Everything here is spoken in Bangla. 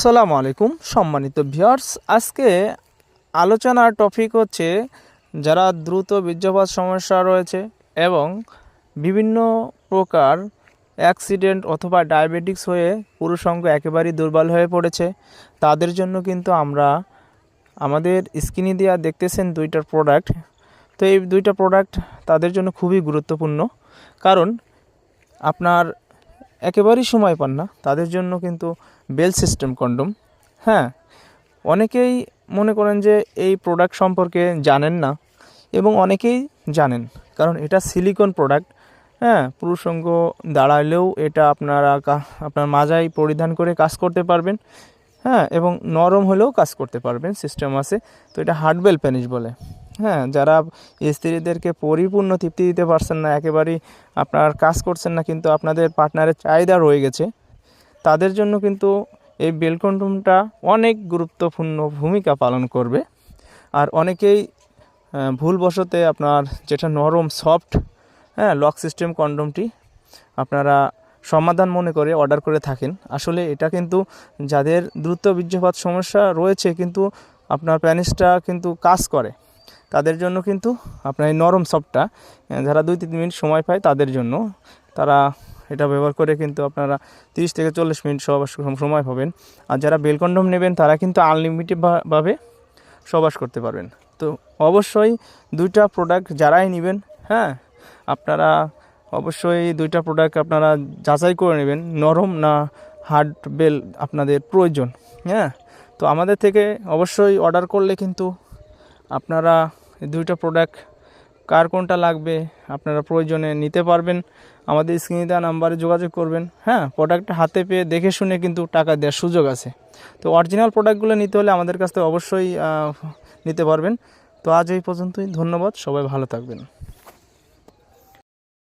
সালামু আলাইকুম, সম্মানিত ভিউয়ার্স। আজকে আলোচনার টপিক হচ্ছে যারা দ্রুত বীর্যপাত সমস্যা রয়েছে এবং বিভিন্ন প্রকার অ্যাক্সিডেন্ট অথবা ডায়াবেটিক্স হয়ে পুরুষাঙ্গ একেবারেই দুর্বল হয়ে পড়েছে, তাদের জন্য কিন্তু আমরা আমাদের স্কিনে দেওয়া দেখতেছেন দুইটার প্রোডাক্ট। তো এই দুইটা প্রোডাক্ট তাদের জন্য খুবই গুরুত্বপূর্ণ। কারণ আপনার একেবারেই সময় পান না। তাদের জন্য কিন্তু বেল সিস্টেম কন্ডম। হ্যাঁ অনেকেই মনে করেন যে এই প্রোডাক্ট সম্পর্কে জানেন না এবং অনেকেই জানেন, কারণ এটা সিলিকন প্রোডাক্ট। হ্যাঁ পুরুষঙ্গ দাঁড়ালেও এটা আপনারা আপনার মাজায় পরিধান করে কাজ করতে পারবেন। হ্যাঁ এবং নরম হলেও কাজ করতে পারবেন, সিস্টেম আছে। তো এটা হার্ডবেল প্যানিশ বলে। হ্যাঁ যারা স্ত্রীদেরকে পরিপূর্ণ তৃপ্তি দিতে পারছেন না, একেবারেই আপনার কাজ করছেন না, কিন্তু আপনাদের পার্টনারের চাহিদা রয়ে গেছে, তাদের জন্য কিন্তু এই বেলকন্ডমটা অনেক গুরুত্বপূর্ণ ভূমিকা পালন করবে। আর অনেকেই ভুলবশতে আপনার যেটা নরম, সফট হ্যাঁ লক সিস্টেম কন্ডমটি আপনারা সমাধান মনে করে অর্ডার করে থাকেন। আসলে এটা কিন্তু যাদের দ্রুত বীর্যপাত সমস্যা রয়েছে, কিন্তু আপনার প্যানিসটা কিন্তু কাজ করে। তাদের জন্য কিন্তু আপনার এই নরম সফটটা যারা দুই তিন মিনিট সময় পায় তাদের জন্য। তারা এটা ব্যবহার করে কিন্তু আপনারা তিরিশ থেকে চল্লিশ মিনিট সবাস সময় পাবেন। আর যারা বেলকন্ডম নেবেন, তারা কিন্তু আনলিমিটেড ভাবে সবাস করতে পারবেন। তো অবশ্যই দুইটা প্রোডাক্ট যারাই নেবেন হ্যাঁ আপনারা অবশ্যই দুইটা প্রোডাক্ট আপনারা যাচাই করে নেবেন। নরম না হার্ড বেল আপনাদের প্রয়োজন হ্যাঁ। তো আমাদের থেকে অবশ্যই অর্ডার করলে কিন্তু আপনারা দুইটা প্রোডাক্ট কার কোনটা লাগবে আপনারা প্রয়োজনে নিতে পারবেন। আমাদের স্ক্রিনে দেওয়া নাম্বারে যোগাযোগ করবেন। হ্যাঁ প্রোডাক্টটা হাতে পেয়ে দেখে শুনে কিন্তু টাকা দেওয়ার সুযোগ আছে। তো অরিজিনাল প্রোডাক্টগুলো নিতে হলে আমাদের কাছ থেকে অবশ্যই নিতে পারবেন। তো আজ এই পর্যন্তই। ধন্যবাদ। সবাই ভালো থাকবেন।